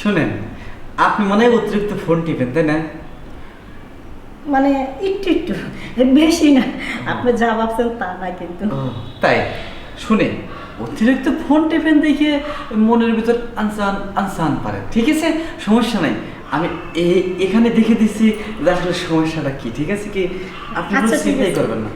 শুনেন আপনি মনে হয় অতিরিক্ত ফোন টিপেন তাই না? মানে একটু একটু বেশি না আপনি যা ভাবছেন তা না কিন্তু। তাই? শুনে অতিরিক্ত ফোন টেপেন দেখে মনের ভিতর আনসান আনসান পারে। ঠিক আছে? সমস্যা নাই। আমি এখানে দেখে দিচ্ছি যে আসলে সমস্যাটা কি ঠিক আছে কি? আপনি আচ্ছা চিন্তাই করবেন না।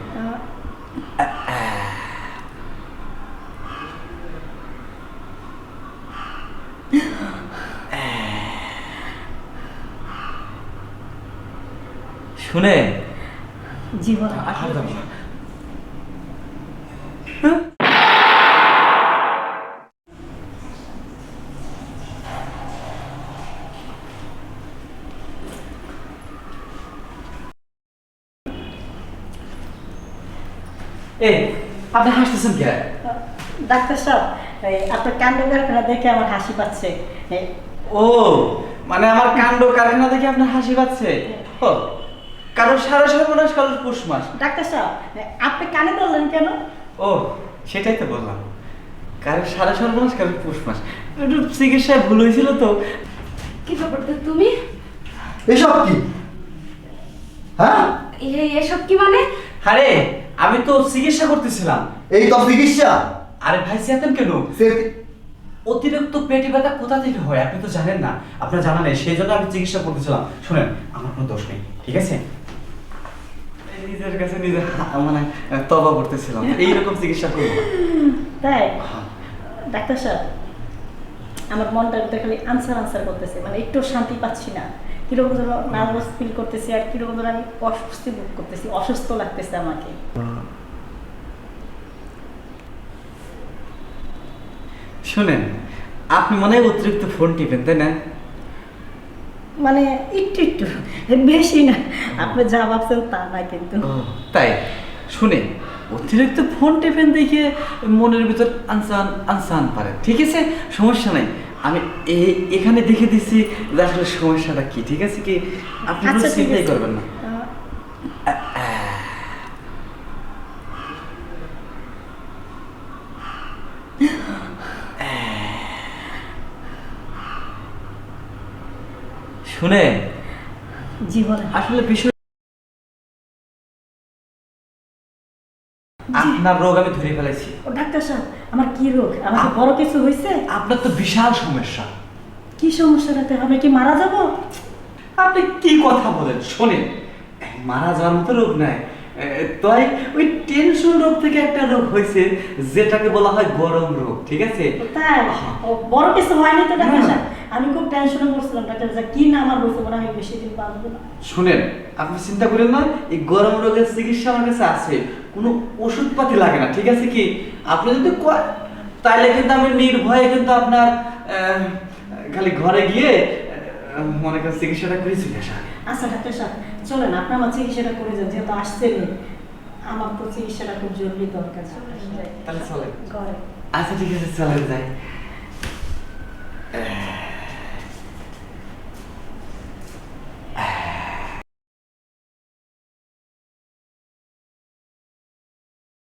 শুনে জীবন এ আপনি হাসতেছেন কে? ডাক্তার সাহেব এই আপনার কাণ্ড কারখানা দেখে আমার হাসি পাচ্ছে। ও মানে আমার কাণ্ড কারখানা দেখে আপনার হাসি পাচ্ছে? ও কারও সারা সর্বনাশ কারোর পুষ মাস। ডাক্তার সাহেব আপনি কানে ধরলেন কেন? ও সেটাই তো বললাম। কারও সারা সর্বনাশ কারোর পুষ মাস। একটু চিকিৎসায় ভুল হয়েছিল তো। কি ব্যাপার তো তুমি? এসব কি? হ্যাঁ? এসব কি মানে? আরে আমি তো চিকিৎসা করতেছিলাম। এই তো চিকিৎসা। আরে ভাই চেতেন কেন? অতিরিক্ত পেটে ব্যথা কোথা থেকে হয়? আপনি তো জানেন না। আপনার জানা নেই সেই জন্য আমি চিকিৎসা করতেছিলাম। শুনেন আমার কোনো দোষ নেই ঠিক আছে? কাছে নিজে মানে তবা করতেছিলাম। এইরকম চিকিৎসা করব। তাই? হ্যাঁ। ডাক্তার সাহেব আমার ভিতরে খালি আনসার আনসার করতেছে মানে একটু শান্তি পাচ্ছি না। কীরকম যেন নার্ভাস ফিল করতেছি আর কীরকম যেন আমি অস্বস্তি বোধ করতেছি অসুস্থ লাগতেছে আমাকে। শুনেন আপনি মনে হয় অতিরিক্ত ফোন টিপেন তাই না? মানে একটু একটু বেশি না। আপনি যা ভাবছেন তা না কিন্তু। তাই? শুনে অতিরিক্ত ফোন টেফেন দেখে মনের ভিতর আনসান আনসান পারে। ঠিক আছে? সমস্যা নাই। আমি এখানে দেখে দিচ্ছি যে আসলে সমস্যাটা কি। ঠিক আছে কি? আপনি আচ্ছা চিন্তাই করবেন না। শুনে আসলে বিষয় আপনার রোগ আমি ধরে ফেলেছি। ও ডাক্তার সাহেব আমার কি রোগ? আমার কি বড় কিছু হয়েছে? আপনার তো বিশাল সমস্যা। কি সমস্যা ডাক্তার? আমি কি মারা যাব? আপনি কি কথা বলেন? শোনেন। মারা যাওয়ার মতো রোগ নাই। তাই ওই টেনশন রোগ থেকে একটা রোগ হয়েছে যেটাকে বলা হয় গরম রোগ ঠিক আছে? তাই? বড় কিছু হয়নি তো ডাক্তার। সাহেব? আমি খুব টেনশনে পড়ছিলাম ডাক্তার সাহেব কি না আমার হয়েছে মনে হয় আমি বেশি দিন বাঁচবো না। শুনেন আপনি চিন্তা করেন না এই গরম রোগের চিকিৎসা আমার কাছে আছে কোনো ওষুধপাতি লাগে না ঠিক আছে কি? আপনি যদি তাইলে কিন্তু আমি নির্ভয়ে কিন্তু আপনার খালি ঘরে গিয়ে মনে করেন চিকিৎসাটা করে চলে আসা। আচ্ছা ডাক্তার সাহেব চলেন আপনি আমার চিকিৎসাটা করে যান যেহেতু আসছেন আমার তো চিকিৎসাটা খুব জরুরি দরকার তাহলে চলেন। আচ্ছা ঠিক আছে চলে যাই।